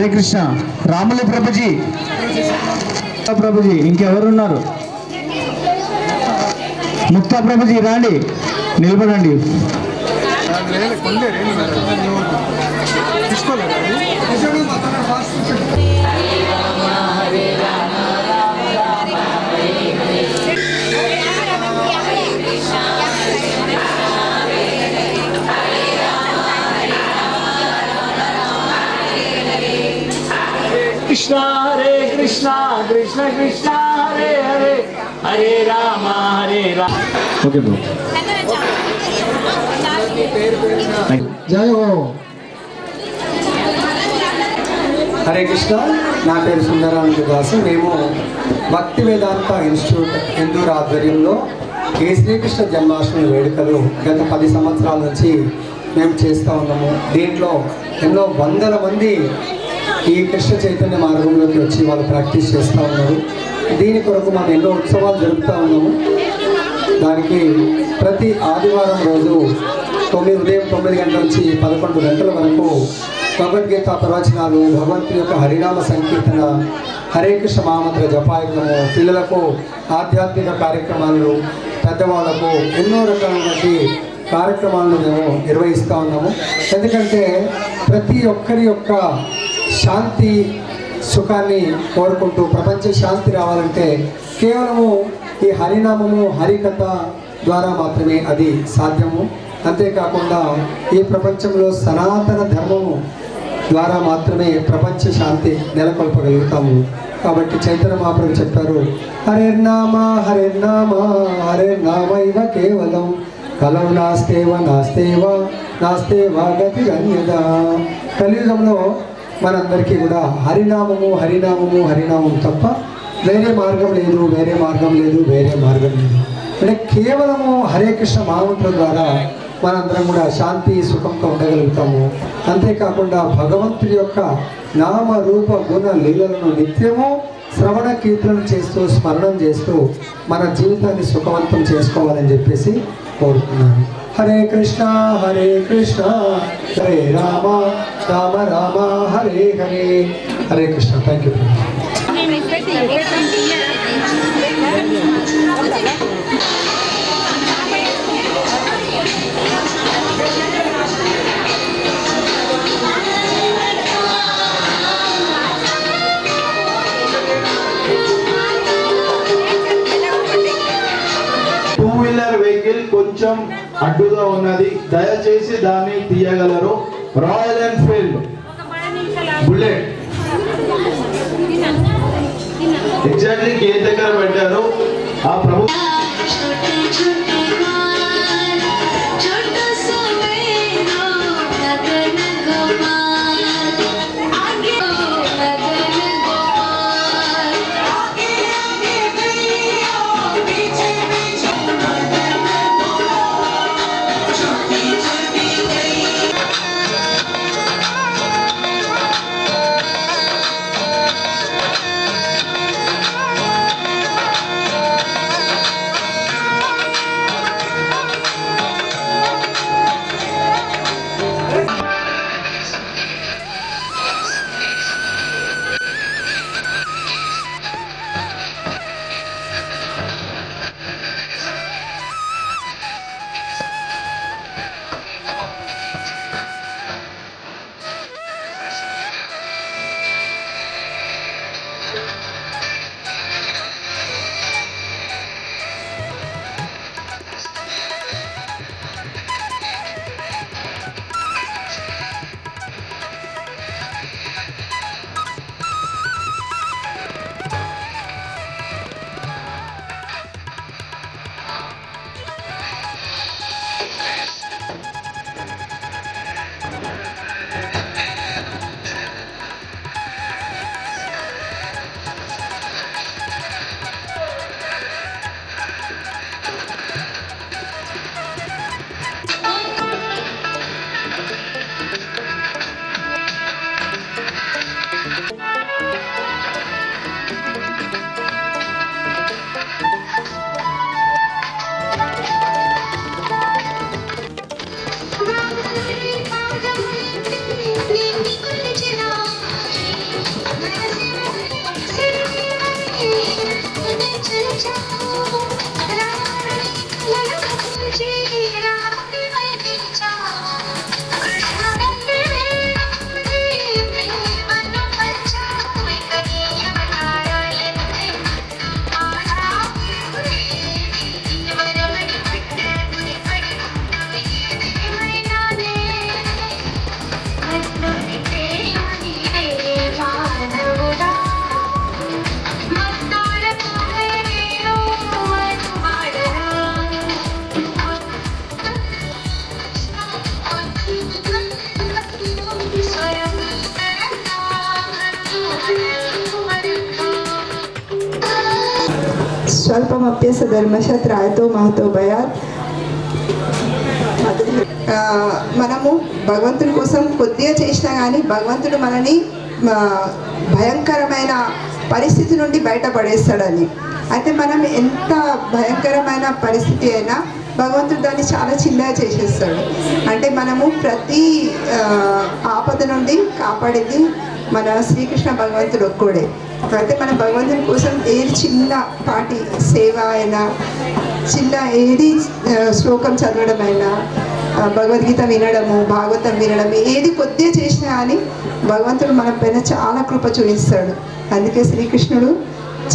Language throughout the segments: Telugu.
హరే కృష్ణ. రాముల ప్రభుజీ. ప్రభుజీ ఇంకెవరున్నారు? ముక్తా ప్రభుజీ రాండి. నిలబడండి. Krishna Krishna Hare Hare Hare Rama Hare Rama okay bro. జయ హరే కృష్ణ నా పేరు సుందరానంద దాసు. మేము భక్తి వేదాంత ఇన్స్టిట్యూట్ హిందూర్ ఆధ్వర్యంలో ఈ శ్రీకృష్ణ జన్మాష్టమి వేడుకలు గత పది సంవత్సరాల నుంచి మేము చేస్తూ ఉన్నాము. దీంట్లో ఎన్నో వందల మంది ఈ కృష్ణ చైతన్య మార్గంలోకి వచ్చి వాళ్ళు ప్రాక్టీస్ చేస్తూ ఉన్నారు. దీని కొరకు మనం ఎన్నో ఉత్సవాలు జరుపుతూ ఉన్నాము. దానికి ప్రతి ఆదివారం రోజు తొమ్మిది ఉదయం తొమ్మిది గంటల నుంచి పదకొండు గంటల వరకు భగవద్గీత ప్రవచనాలు భగవంతుని యొక్క హరినామ సంకీర్తన హరే కృష్ణ మహామంత్ర జపాయకము పిల్లలకు ఆధ్యాత్మిక కార్యక్రమాలు పెద్దవాళ్ళకు ఎన్నో రకాలైనటువంటి కార్యక్రమాలను మేము నిర్వహిస్తూ ఉన్నాము. ఎందుకంటే ప్రతి ఒక్కరి యొక్క శాంతి సుఖాన్ని కోరుకుంటూ ప్రపంచ శాంతి రావాలంటే కేవలము ఈ హరినామము హరికథ ద్వారా మాత్రమే అది సాధ్యము. అంతేకాకుండా ఈ ప్రపంచంలో సనాతన ధర్మము ద్వారా మాత్రమే ప్రపంచ శాంతి నెలకొల్పగలుగుతాము. కాబట్టి చైతన్య మహాప్రభు చెప్పారు హరే నామ హరే నామ హరే నామైవ కేవలం. కలం నాస్తేవ నాస్తేవ నాస్తేవ గతి అన్యద. కలియుగంలో మనందరికీ కూడా హరినామము హరినామము హరినామం తప్ప వేరే మార్గం లేదు వేరే మార్గం లేదు వేరే మార్గం లేదు. అంటే కేవలము హరే కృష్ణ మహామంత్రం ద్వారా మనందరం కూడా శాంతి సుఖంతో ఉండగలుగుతాము. అంతేకాకుండా భగవంతుడి యొక్క నామ రూప గుణ లీలలను నిత్యము శ్రవణ కీర్తన చేస్తూ స్మరణం చేస్తూ మన జీవితాన్ని సుఖవంతం చేసుకోవాలని చెప్పేసి కోరుతున్నాను. Hare Krishna Hare Krishna Hare Rama Rama Rama Hare Hare Hare Krishna thank you two wheeler vehicle కొంచెం అడ్డుగా ఉన్నది. దయచేసి దాన్ని తీయగలరు. రాయల్ ఎన్ఫీల్డ్ బుల్లెట్ ఎగ్జాక్ట్లీ ఏ దగ్గర పెట్టారు ఆ ప్రభుత్వం స్వల్పమప్యస ధర్మశత్రాయతో మహతో భయాత్ మనము భగవంతుడి కోసం కొద్దిగా చేసినా కానీ భగవంతుడు మనని భయంకరమైన పరిస్థితి నుండి బయటపడేస్తాడని. అయితే మనం ఎంత భయంకరమైన పరిస్థితి అయినా భగవంతుడు దాన్ని చాలా చిన్నగా చేసేస్తాడు. అంటే మనము ప్రతి ఆపద నుండి కాపాడేది మన శ్రీకృష్ణ భగవంతుడు ఒక్కడే. అయితే మన భగవంతుని కోసం ఏది చిన్న పాటి సేవ అయినా చిన్న ఏది శ్లోకం చదవడం అయినా భగవద్గీత వినడము భాగవతం వినడం ఏది కొద్దిగా చేసినా కానీ భగవంతుడు మన పైన చాలా కృప చూపిస్తాడు. అందుకే శ్రీకృష్ణుడు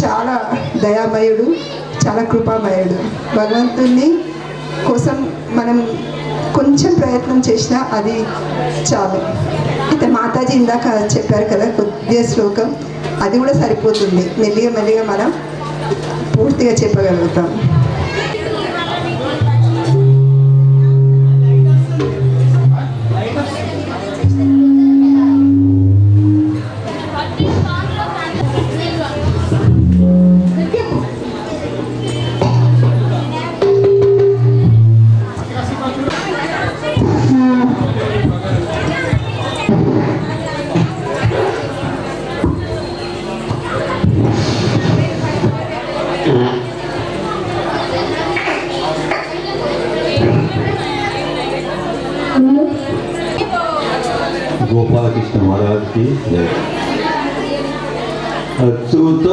చాలా దయామయుడు చాలా కృపామయుడు. భగవంతుని కోసం మనం కొంచెం ప్రయత్నం చేసినా అది చాలు. అయితే మాతాజీ ఇందాక చెప్పారు కదా కొద్దిగా శ్లోకం. అది కూడా సరిపోతుంది. మెల్లిగా మెల్లిగా మనం పూర్తిగా చెప్పగలుగుతాం.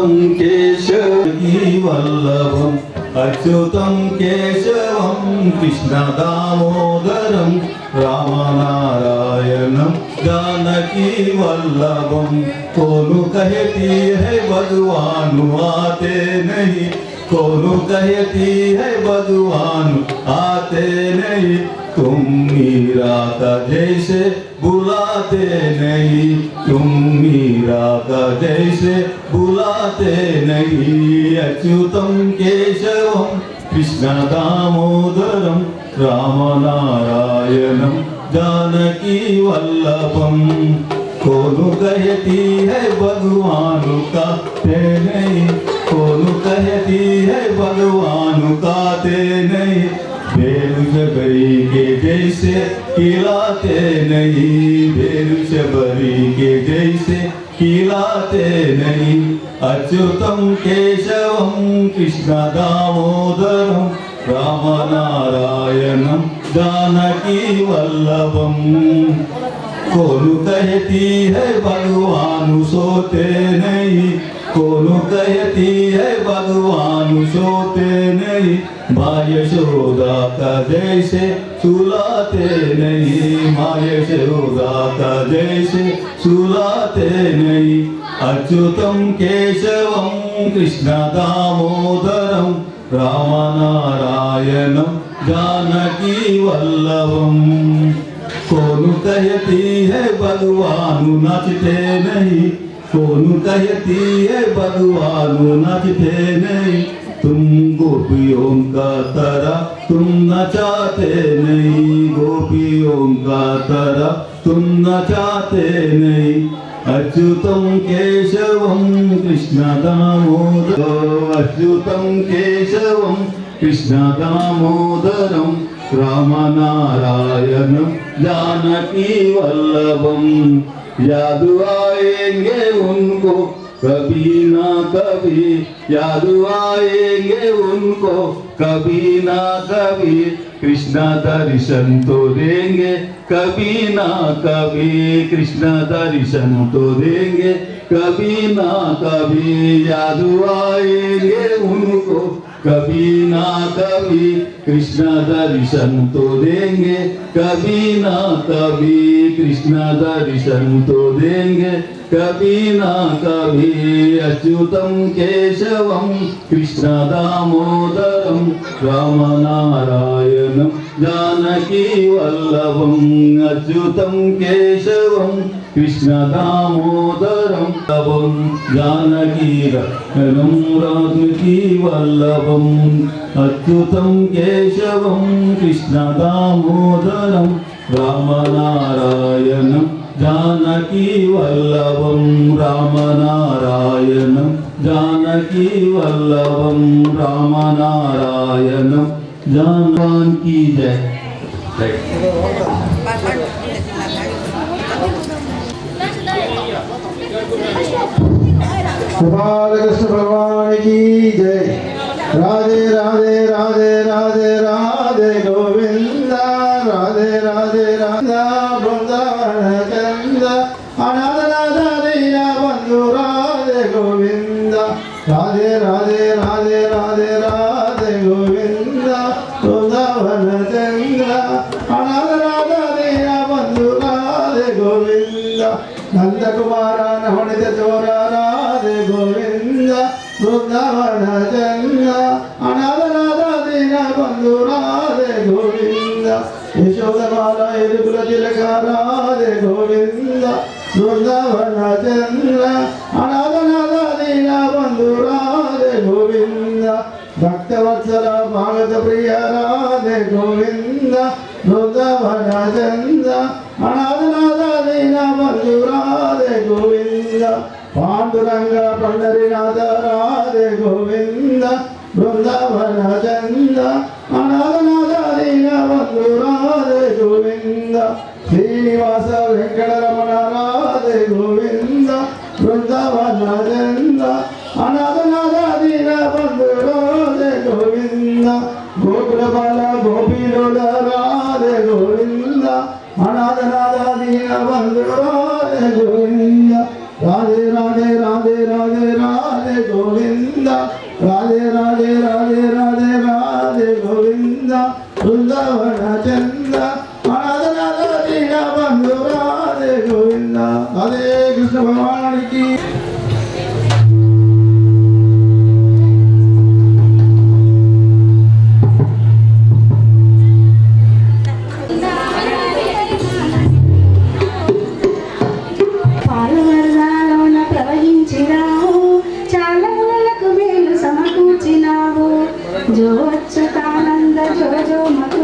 अच्युतं केशवी वल्लभम् अच्युतं केशवं, कृष्णदामोदरं जानकी वल्लभं कौन कहती है, भगवान आते नहीं। कौन कहती है, भगवान आते नहीं। तुम मीरा का जैसे बुलाते नहीं। तुम मीरा का जैसे बुलाते नहीं। अच्युतम केशवम, कृष्ण दामोदरम रामनारायणम जानकी वल्लभम। कौन कहती है भगवान का ते नहीं। कौन कहती है भगवान का ते नहीं। बेरुशबरी के जैसे खिलाते नहीं बेरुशबरी के जैसे खिलाते नहीं। अच्युतम केशवम, कृष्ण दामोदरम रामनारायणम, जानकी वल्लभम। कौन कहती है, भगवान सोते नहीं। कौन कहती है, भगवान सोते नहीं। माँ यशोदा का जैसे सुलाते नहीं माँ यशोदा का जैसे सुलाते नहीं अच्युतम केशवम कृष्ण दामोदरम रामनारायणम जानकी वल्लभम कौन कहती है भगवान नाचते नहीं कौन कहती है भगवान नाचते नहीं तुम गोपियों का तरा, तुम न चाहते नहीं गोपियों का तरा, तुम न चाहते नहीं। अच्युत केशव कृष्णदामोदरम् अच्युतं राम नारायण जानकी वल्लभम। याद आएँगे उनको कभी ना कभी याद आएँगे उनको, कभी ना कभी कृष्णा दर्शन तो देंगे, कभी ना कभी कृष्णा दर्शन तो देंगे, कभी ना कभी याद आएँगे उनको कभी ना कभी कृष्ण दर्शन तो देंगे कभी ना कभी कृष्ण दर्शन तो देंगे कभी ना कभी अच्युतं केशवं कृष्ण दामोदरं रामनारायणं जानकी वल्लभम् अच्युतं केशवं కృష్ణదామోదరం లవం జానకీరం రాజుకి వల్లభం అద్భుతం కేశవం కృష్ణదామోదరం రామనారాయణం జానకీ వల్లభం రామనారాయణం జానకీ వల్లభం రామనారాయణం జానవాన్ కీ జయ గోపాలకృష్ణ భగవానికి జై. రాధే రాధే రాధే రాధే రాధే గోవింద రాధే రాధే రాధ బృందావన చంద అనాథనాథ దీన బంధు రాధే గోవింద. రాధే రాధే రాధే రాధే రాధే గోవింద బృందావన చంద అనాథనాథ దీన బంధు రాధే గోవింద. నందకుమార నవణిత చోర గోవింద బృందావన చంద అనాథనాథీన బంధురాధే గోవింద. యశోదమాల ఎదుగుల తిలకారాధే గోవింద. బృందావన చంద అనాథనాథీన బంధురాధే గోవింద. భక్తవత్సల భాగత ప్రియ రాధే గోవింద. బృందావన చంద పాండురంగ పండరినాథ రాధే గోవింద బృందావన చంద మేలు సమకూర్చినావు జో అచ్యుతానంద జో జో మత